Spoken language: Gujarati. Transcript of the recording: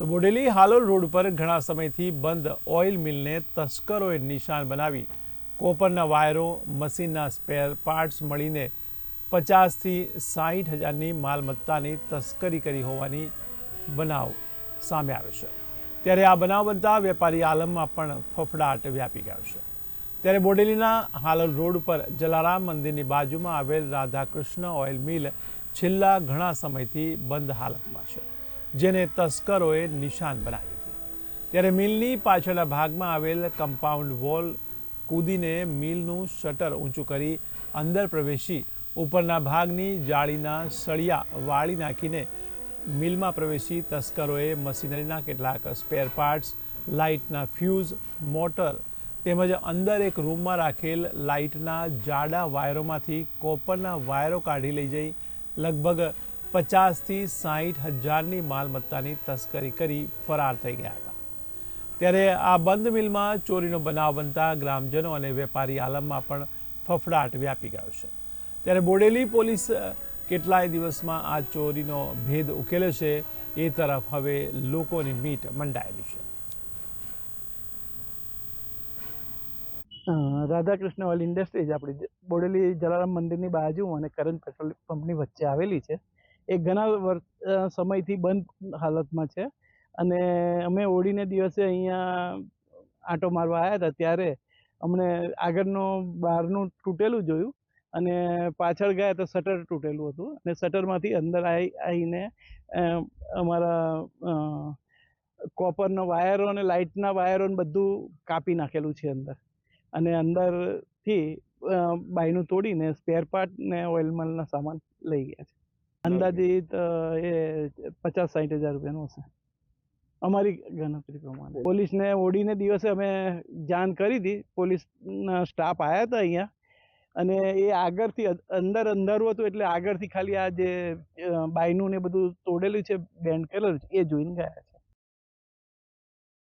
તો બોડેલી હાલોલ રોડ પર ઘણા સમયથી બંધ ઓઇલ મિલને તસ્કરોએ નિશાન બનાવી. કોપરના વાયરો, મશીનના સ્પેર પાર્ટ્સ મળીને પચાસથી સાહીઠ હજારની માલમત્તાની તસ્કરી કરી હોવાની બનાવ સામે આવ્યો છે. ત્યારે આ બનાવ બનતા વેપારી આલમમાં પણ ફફડાટ વ્યાપી ગયો છે. ત્યારે બોડેલીના હાલોલ રોડ પર જલારામ મંદિરની બાજુમાં આવેલ રાધાકૃષ્ણ ઓઇલ મિલ છેલ્લા ઘણા સમયથી બંધ હાલતમાં છે. જેને તસ્કરોએ નિશાન બનાવી હતી. ત્યારે મિલની પાછળના ભાગમાં આવેલ કમ્પાઉન્ડ વોલ કૂદીને મિલનું શટર ઊંચું કરી અંદર પ્રવેશી ઉપરના ભાગની જાળીના સળિયા વાળી નાખીને મિલમાં પ્રવેશી તસ્કરોએ મશીનરીના કેટલાક સ્પેર પાર્ટ્સ લાઇટના ફ્યુઝ મોટર તેમજ અંદર એક રૂમમાં રાખેલ લાઇટના જાડા વાયરોમાંથી કોપરના વાયરો કાઢી લઈ જઈ લગભગ પચાસથી સાહીઠ હજારની માલમત્તાની તસ્કરી કરી ફરાર થઈ ગયા હતા. ત્યારે આ બંધ મિલમાં ચોરીનો બનાવ બનતા ગ્રામજનો અને વેપારી આલમમાં પણ ફફડાટ વ્યાપી ગયો છે. ત્યારે બોડેલી પોલીસ કેટલાય દિવસમાં આ ચોરીનો ભેદ ઉકેલે છે એ તરફ હવે લોકોની મીટ મંડાયેલી છે. રાધાકૃષ્ણ ઓઇલ ઇન્ડસ્ટ્રીઝ આપણી બોડેલી જલારામ મંદિરની બાજુ અને કરંજ પેટ્રોલ પંપની વચ્ચે આવેલી છે. એ ઘણા સમયથી બંધ હાલતમાં છે. અને અમે હોળીને દિવસે અહીંયા આંટો મારવા આવ્યા હતા ત્યારે અમને આગળનો બહારનું તૂટેલું જોયું અને પાછળ ગયા તો શટર તૂટેલું હતું અને શટરમાંથી અંદર આવી આવીને અમારા કોપરનો વાયરો અને લાઇટના વાયરો ને બધું કાપી નાખેલું છે અંદર. અને અંદરથી બાયનું તોડીને સ્પેર પાર્ટ ને ઓઇલ મલના સામાન લઈ ગયા છે. અંદાજિત એ પચાસ સાઠ હજાર રૂપિયાનું હશે. અમારી ગણતરી પ્રમાણે. પોલીસને ઓડીને દિવસે અમે જાણ કરી હતી. પોલીસના સ્ટાફ આવ્યા હતા અહીંયા. અને એ આગળથી અંદર અંધારું હતું એટલે આગળથી ખાલી આ જે બાયનું ને બધું તોડેલું છે બેન્ડ કરેલું છે એ જોઈને ગયા છે.